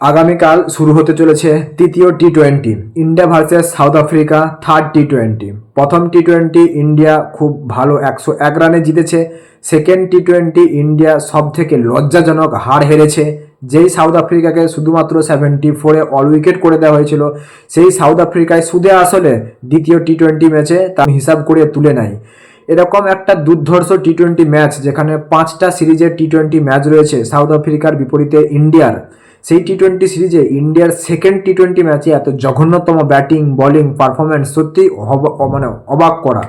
আগামীকাল শুরু হতে চলেছে তৃতীয় T twenty India versus South Africa third T twenty প্রথম টি টোয়েন্টি ইন্ডিয়া খুব ভালো একশো এক রানে জিতেছে। সেকেন্ড টি টোয়েন্টি ইন্ডিয়া সব থেকে লজ্জাজনক হার হেরেছে। যেই সাউথ আফ্রিকাকে শুধুমাত্র সেভেন্টি ফোরে অল উইকেট করে দেওয়া হয়েছিল, সেই সাউথ আফ্রিকায় সুদে আসলে দ্বিতীয় টি টোয়েন্টি ম্যাচে তার হিসাব করে তুলে নেয়। এরকম একটা দুর্ধর্ষ টি টোয়েন্টি ম্যাচ যেখানে পাঁচটা সিরিজের টি টোয়েন্টি ম্যাচ রয়েছে সাউথ আফ্রিকার বিপরীতে ইন্ডিয়ার। সেই টি টোয়েন্টি সিরিজে ইন্ডিয়ার সেকেন্ড টি টোয়েন্টি ম্যাচে এত জঘন্যতম ব্যাটিং বোলিং পারফরমেন্স সত্যি মানে অবাক করা।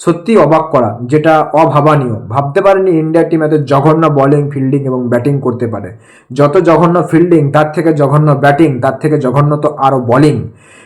সত্যি অবাক করা, যেটা অভাবনীয়। ভাবতে পারেনি ইন্ডিয়া টিম এত জঘন্য বোলিং ফিল্ডিং এবং ব্যাটিং করতে পারে। যত জঘন্য ফিল্ডিং তার থেকে জঘন্য ব্যাটিং তার থেকে জঘন্য তো আরও বোলিং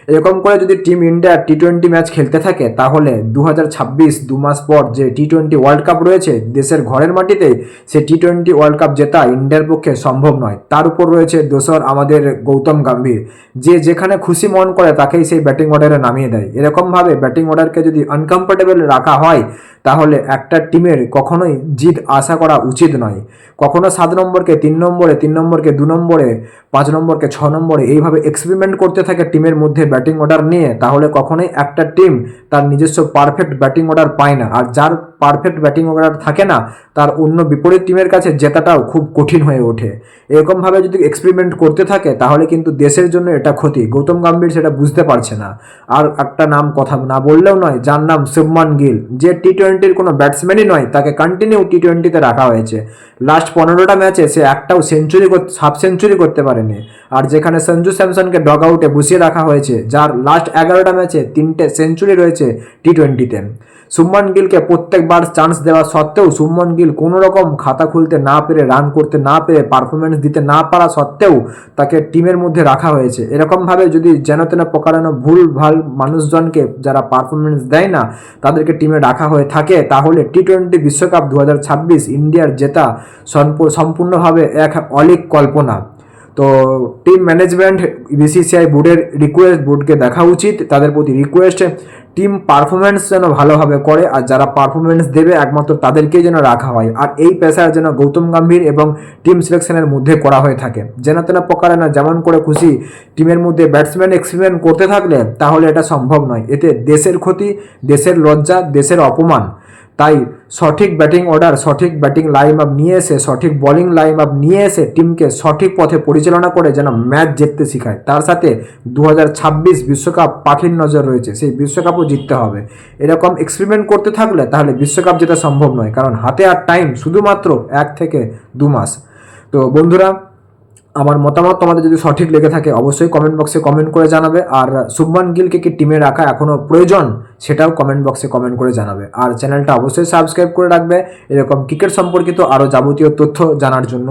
এরকম করে যদি team India T twenty match খেলতে থাকে, তাহলে দু হাজার ছাব্বিশ দু মাস পর যে টি টোয়েন্টি ওয়ার্ল্ড কাপ রয়েছে দেশের ঘরের মাটিতে, সে টি টোয়েন্টি ওয়ার্ল্ড কাপ জেতা ইন্ডিয়ার পক্ষে সম্ভব নয়। তার উপর রয়েছে দোসর আমাদের গৌতম গাম্ভীর। যে যেখানে খুশি মন করে তাকেই সেই ব্যাটিং অর্ডারে নামিয়ে দেয়। এরকমভাবে ব্যাটিং অর্ডারকে যদি আনকমফোর্টেবল রাখা হয়, তাহলে একটা টিমের কখনোই জিত আশা করা উচিত নয়। কখনো সাত নম্বরকে তিন নম্বরে, তিন নম্বরকে দু নম্বরে, পাঁচ নম্বরকে ছ নম্বরে, এইভাবে এক্সপেরিমেন্ট করতে থাকে টিমের মধ্যে ব্যাটিং অর্ডার নিয়ে, তাহলে কখনোই একটা টিম তার নিজস্ব পারফেক্ট ব্যাটিং অর্ডার পায় না। আর যার পারফেক্ট ব্যাটিং অর্ডার থাকে না, তার অন্য বিপরীত টিমের কাছে জেতাটাও খুব কঠিন হয়ে ওঠে। এরকমভাবে যদি এক্সপেরিমেন্ট করতে থাকে, তাহলে কিন্তু দেশের জন্য এটা ক্ষতি। গৌতম গম্ভীর সেটা বুঝতে পারছে না। আর একটা নাম কথা না বললেও নয়, যার নাম শুভমান গিল। যে টি টোয়েন্টির কোনো ব্যাটসম্যানই নয়, তাকে কন্টিনিউ টি টোয়েন্টিতে রাখা হয়েছে। লাস্ট পনেরোটা ম্যাচে সে একটাও সেঞ্চুরি হাফ সেঞ্চুরি করতে পারেনি। আর যেখানে সঞ্জু স্যামসনকে ডগ আউটে বসিয়ে রাখা হয়েছে, যার লাস্ট এগারোটা ম্যাচে তিনটে সেঞ্চুরি রয়েছে টি টোয়েন্টিতে শুভমান গিলকে প্রত্যেকবার চান্স দেওয়া সত্ত্বেও শুভমান গিল কোনো রকম খাতা খুলতে না পেরে, রান করতে না পেরে পারফরমেন্স দিতে না পারা সত্ত্বেও তাকে টিমের মধ্যে রাখা হয়েছে। এরকমভাবে যদি যেন তেন প্রকারানো ভুল ভালো মানুষজনকে যারা পারফরমেন্স দেয় না, তাদেরকে টিমে রাখা হয়ে থাকে, তাহলে টি টোয়েন্টি বিশ্বকাপ দু হাজার ছাব্বিশ ইন্ডিয়ার জেতা সম্পূর্ণভাবে এক অলিক কল্পনা। তো টিম ম্যানেজমেন্ট বিসিসিআই বোর্ডের রিকোয়েস্ট বোর্ডকে দেখা উচিত। তাদের প্রতি রিকোয়েস্ট টিম পারফরমেন্স যেন ভালোভাবে করে, আর যারা পারফরমেন্স দেবে, একমাত্র তাদেরকেই যেন রাখা হয়। আর এই পেশার যেন গৌতম গম্ভীর এবং টিম সিলেকশনের মধ্যে করা হয়ে থাকে। যেন তেন প্রকারে না যেমন করে খুশি টিমের মধ্যে ব্যাটসম্যান এক্সপেরিমেন্ট করতে থাকলে, তাহলে এটা সম্ভব নয়। এতে দেশের ক্ষতি, দেশের লজ্জা, দেশের অপমান। তাই সঠিক ব্যাটিং অর্ডার, সঠিক ব্যাটিং লাইন আপ নিয়ে এসে, সঠিক বোলিং লাইন আপ নিয়ে এসে টিমকে সঠিক পথে পরিচালনা করে যেন ম্যাচ জিততে শেখায়। তার সাথে দু বিশ্বকাপ পাখির নজর রয়েছে, সেই বিশ্বকাপও জিততে হবে। এরকম এক্সপেরিমেন্ট করতে থাকলে তাহলে বিশ্বকাপ জেতা সম্ভব নয়, কারণ হাতে আর টাইম শুধুমাত্র এক থেকে দু মাস। তো বন্ধুরা আমার মতামত তোমাদের যদি সঠিক লেগে থাকে অবশ্যই কমেন্ট বক্সে কমেন্ট করে জানাবে। আর শুভমান গিলকে কি টিমে রাখা এখনও প্রয়োজন সেটাও কমেন্ট বক্সে কমেন্ট করে জানাবে। আর চ্যানেলটা অবশ্যই সাবস্ক্রাইব করে রাখবে। এরকম ক্রিকেট সম্পর্কিত আরও যাবতীয় তথ্য জানার জন্য।